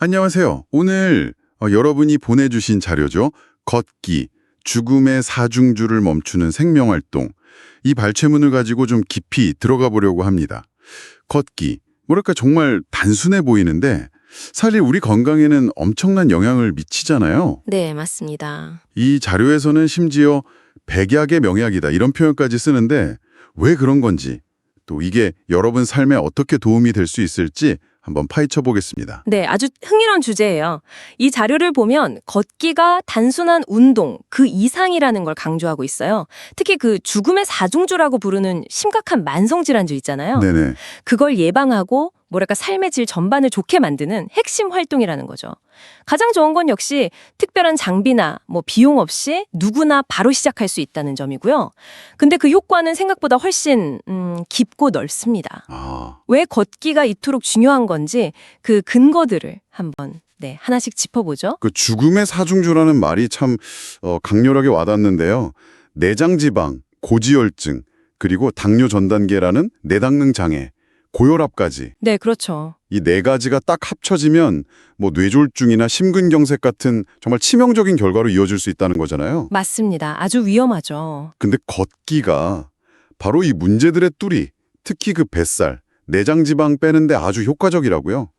안녕하세요. 오늘 어, 여러분이 보내주신 자료죠. 걷기, 죽음의 사중주를 멈추는 생명활동. 이 발췌문을 가지고 좀 깊이 들어가 보려고 합니다. 걷기, 뭐랄까 정말 단순해 보이는데 사실 우리 건강에는 엄청난 영향을 미치잖아요. 네, 맞습니다. 이 자료에서는 심지어 백약의 명약이다 이런 표현까지 쓰는데 왜 그런 건지 또 이게 여러분 삶에 어떻게 도움이 될 수 있을지 한번 파헤쳐 보겠습니다. 네, 아주 흥미로운 주제예요. 이 자료를 보면 걷기가 단순한 운동 그 이상이라는 걸 강조하고 있어요. 특히 그 죽음의 사중주라고 부르는 심각한 만성 질환주 있잖아요. 네네. 그걸 예방하고 뭐랄까 삶의 질 전반을 좋게 만드는 핵심 활동이라는 거죠. 가장 좋은 건 역시 특별한 장비나 뭐 비용 없이 누구나 바로 시작할 수 있다는 점이고요. 근데 그 효과는 생각보다 훨씬 음, 깊고 넓습니다. 아, 왜 걷기가 이토록 중요한 건지 그 근거들을 한번 네, 하나씩 짚어보죠. 그 죽음의 사중주라는 말이 참 어, 강렬하게 와닿는데요. 내장 지방, 고지혈증, 그리고 당뇨 전 단계라는 내당능 장애, 고혈압까지 네, 그렇죠. 이 네 가지가 딱 합쳐지면 뭐 뇌졸중이나 심근경색 같은 정말 치명적인 결과로 이어질 수 있다는 거잖아요. 맞습니다. 아주 위험하죠. 근데 걷기가 바로 이 문제들의 뚜리, 특히 그 뱃살, 내장 지방 빼는데 아주 효과적이라고요.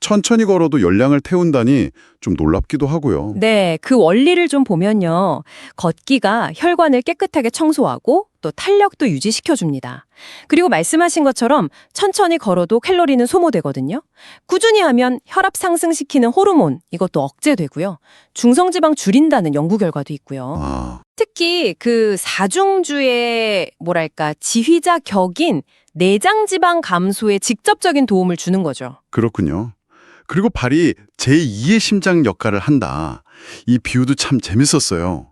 천천히 걸어도 열량을 태운다니 좀 놀랍기도 하고요. 네, 그 원리를 좀 보면요. 걷기가 혈관을 깨끗하게 청소하고 또 탄력도 유지시켜줍니다. 그리고 말씀하신 것처럼 천천히 걸어도 칼로리는 소모되거든요. 꾸준히 하면 혈압 상승시키는 호르몬, 이것도 억제되고요. 중성지방 줄인다는 연구 결과도 있고요. 아, 특히 그 사중주의 뭐랄까 지휘자 격인 내장 지방 감소에 직접적인 도움을 주는 거죠. 그렇군요. 그리고 발이 제2의 심장 역할을 한다. 이 비유도 참 재밌었어요.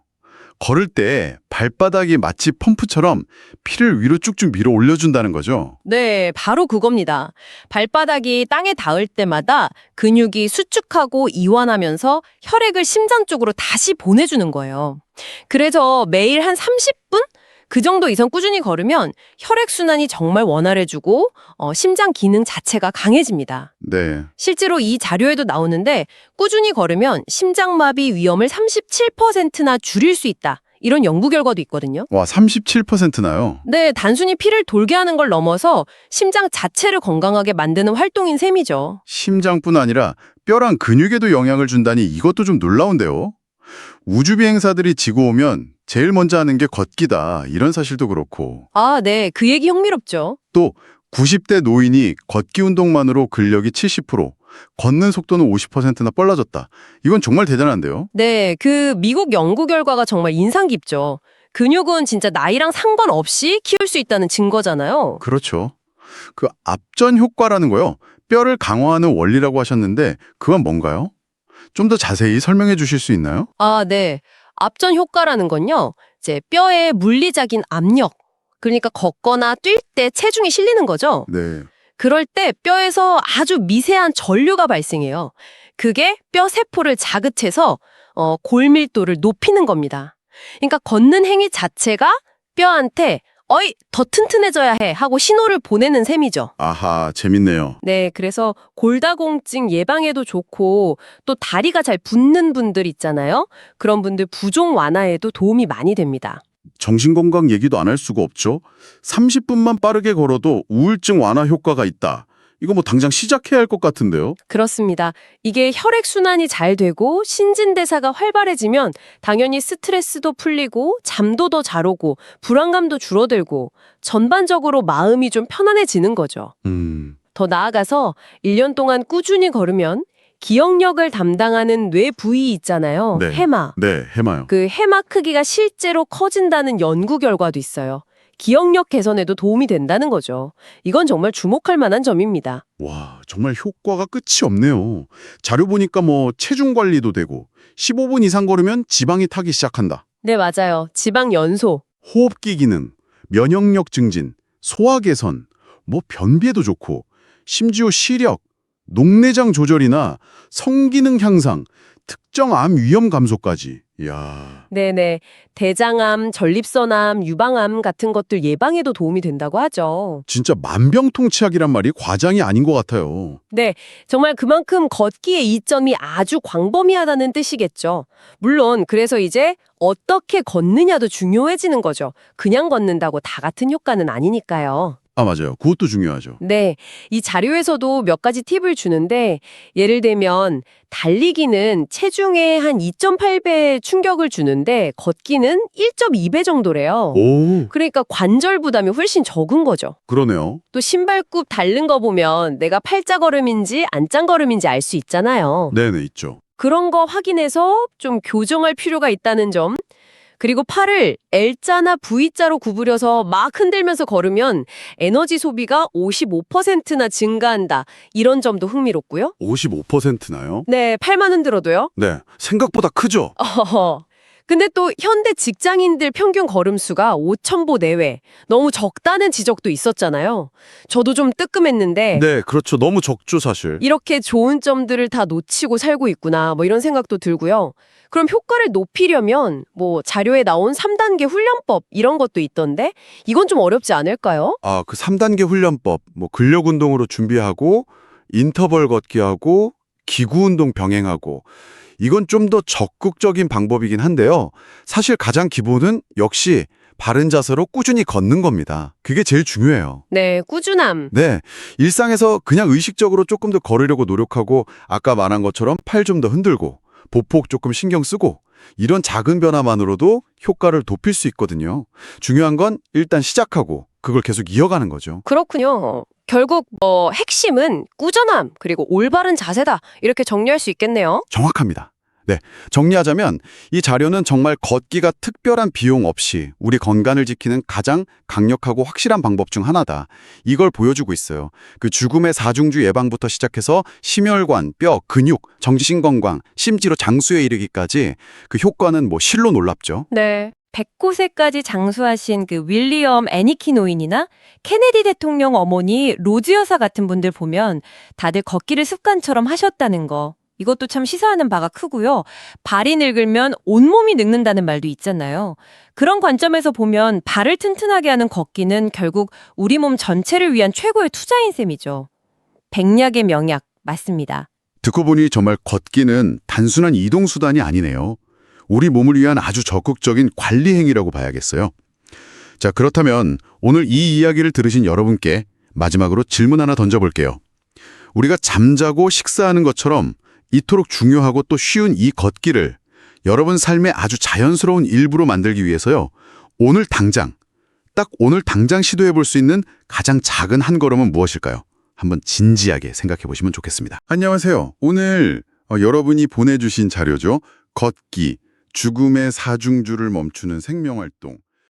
걸을 때 발바닥이 마치 펌프처럼 피를 위로 쭉쭉 밀어 올려준다는 거죠. 네, 바로 그겁니다. 발바닥이 땅에 닿을 때마다 근육이 수축하고 이완하면서 혈액을 심장 쪽으로 다시 보내주는 거예요. 그래서 매일 한 30분? 그 정도 이상 꾸준히 걸으면 혈액순환이 정말 원활해지고 어, 심장 기능 자체가 강해집니다. 네. 실제로 이 자료에도 나오는데 꾸준히 걸으면 심장마비 위험을 37%나 줄일 수 있다. 이런 연구 결과도 있거든요. 와, 37%나요. 네, 단순히 피를 돌게 하는 걸 넘어서 심장 자체를 건강하게 만드는 활동인 셈이죠. 심장뿐 아니라 뼈랑 근육에도 영향을 준다니 이것도 좀 놀라운데요. 우주 비행사들이 지구 오면 제일 먼저 하는 게 걷기다. 이런 사실도 그렇고. 아, 네, 그 얘기 흥미롭죠. 또 90대 노인이 걷기 운동만으로 근력이 70%, 걷는 속도는 50%나 빨라졌다. 이건 정말 대단한데요. 네, 그 미국 연구 결과가 정말 인상 깊죠. 근육은 진짜 나이랑 상관없이 키울 수 있다는 증거잖아요. 그렇죠. 그 앞전 효과라는 거요. 뼈를 강화하는 원리라고 하셨는데 그건 뭔가요? 좀 더 자세히 설명해 주실 수 있나요? 아, 네. 앞전 효과라는 건요. 이제 뼈에 물리적인 압력, 그러니까 걷거나 뛸 때 체중이 실리는 거죠. 네. 그럴 때 뼈에서 아주 미세한 전류가 발생해요. 그게 뼈 세포를 자극해서 어, 골밀도를 높이는 겁니다. 그러니까 걷는 행위 자체가 뼈한테 어이 더 튼튼해져야 해 하고 신호를 보내는 셈이죠. 아하, 재밌네요. 네, 그래서 골다공증 예방에도 좋고 또 다리가 잘 붓는 분들 있잖아요. 그런 분들 부종 완화에도 도움이 많이 됩니다. 정신건강 얘기도 안 할 수가 없죠. 30분만 빠르게 걸어도 우울증 완화 효과가 있다. 이거 뭐 당장 시작해야 할 것 같은데요. 그렇습니다. 이게 혈액 순환이 잘 되고 신진대사가 활발해지면 당연히 스트레스도 풀리고 잠도 더 잘 오고 불안감도 줄어들고 전반적으로 마음이 좀 편안해지는 거죠. 음, 더 나아가서 1년 동안 꾸준히 걸으면 기억력을 담당하는 뇌 부위 있잖아요. 네. 해마. 네, 해마요. 그 해마 크기가 실제로 커진다는 연구 결과도 있어요. 기억력 개선에도 도움이 된다는 거죠. 이건 정말 주목할 만한 점입니다. 와, 정말 효과가 끝이 없네요. 자료 보니까 뭐 체중 관리도 되고 15분 이상 걸으면 지방이 타기 시작한다. 네, 맞아요. 지방 연소. 호흡기 기능, 면역력 증진, 소화 개선, 뭐 변비에도 좋고 심지어 시력, 녹내장 조절이나 성기능 향상, 특정 암 위험 감소까지. 이야. 네네. 대장암, 전립선암, 유방암 같은 것들 예방에도 도움이 된다고 하죠. 진짜 만병통치약이란 말이 과장이 아닌 것 같아요. 네, 정말 그만큼 걷기의 이점이 아주 광범위하다는 뜻이겠죠. 물론 그래서 이제 어떻게 걷느냐도 중요해지는 거죠. 그냥 걷는다고 다 같은 효과는 아니니까요. 아, 맞아요. 그것도 중요하죠. 네, 이 자료에서도 몇 가지 팁을 주는데 예를 들면 달리기는 체중의 한 2.8배 충격을 주는데 걷기는 1.2배 정도래요. 오, 그러니까 관절 부담이 훨씬 적은 거죠. 그러네요. 또 신발굽 닳는 거 보면 내가 팔자 걸음인지 안짱 걸음인지 알 수 있잖아요. 네네, 있죠. 그런 거 확인해서 좀 교정할 필요가 있다는 점. 그리고 팔을 L자나 V자로 구부려서 막 흔들면서 걸으면 에너지 소비가 55%나 증가한다. 이런 점도 흥미롭고요. 55%나요? 네, 팔만 흔들어도요. 네, 생각보다 크죠? 어허. 근데 또 현대 직장인들 평균 걸음수가 5,000보 내외. 너무 적다는 지적도 있었잖아요. 저도 좀 뜨끔했는데 네, 그렇죠. 너무 적죠, 사실. 이렇게 좋은 점들을 다 놓치고 살고 있구나. 뭐 이런 생각도 들고요. 그럼 효과를 높이려면 뭐 자료에 나온 3단계 훈련법 이런 것도 있던데 이건 좀 어렵지 않을까요? 아, 그 3단계 훈련법, 뭐 근력 운동으로 준비하고 인터벌 걷기 하고 기구 운동 병행하고 이건 좀 더 적극적인 방법이긴 한데요. 사실 가장 기본은 역시 바른 자세로 꾸준히 걷는 겁니다. 그게 제일 중요해요. 네, 꾸준함. 네. 일상에서 그냥 의식적으로 조금 더 걸으려고 노력하고 아까 말한 것처럼 팔 좀 더 흔들고 보폭 조금 신경 쓰고 이런 작은 변화만으로도 효과를 높일 수 있거든요. 중요한 건 일단 시작하고 그걸 계속 이어가는 거죠. 그렇군요. 결국 뭐 핵심은 꾸준함 그리고 올바른 자세다. 이렇게 정리할 수 있겠네요. 정확합니다. 네. 정리하자면 이 자료는 정말 걷기가 특별한 비용 없이 우리 건강을 지키는 가장 강력하고 확실한 방법 중 하나다. 이걸 보여주고 있어요. 그 죽음의 사중주 예방부터 시작해서 심혈관, 뼈, 근육, 정신 건강, 심지어 장수에 이르기까지 그 효과는 뭐 실로 놀랍죠. 네. 100곳에까지 장수하신 그 윌리엄 애니키 노인이나 케네디 대통령 어머니 로즈 여사 같은 분들 보면 다들 걷기를 습관처럼 하셨다는 거. 이것도 참 시사하는 바가 크고요. 발이 늙으면 온몸이 늙는다는 말도 있잖아요. 그런 관점에서 보면 발을 튼튼하게 하는 걷기는 결국 우리 몸 전체를 위한 최고의 투자인 셈이죠. 백약의 명약 맞습니다. 듣고 보니 정말 걷기는 단순한 이동 수단이 아니네요. 우리 몸을 위한 아주 적극적인 관리 행위라고 봐야겠어요. 자, 그렇다면 오늘 이 이야기를 들으신 여러분께 마지막으로 질문 하나 던져볼게요. 우리가 잠자고 식사하는 것처럼 이토록 중요하고 또 쉬운 이 걷기를 여러분 삶의 아주 자연스러운 일부로 만들기 위해서요. 오늘 당장, 딱 오늘 당장 시도해 볼 수 있는 가장 작은 한 걸음은 무엇일까요? 한번 진지하게 생각해 보시면 좋겠습니다. 안녕하세요. 오늘 어, 여러분이 보내주신 자료죠. 걷기, 죽음의 사중주를 멈추는 생명활동.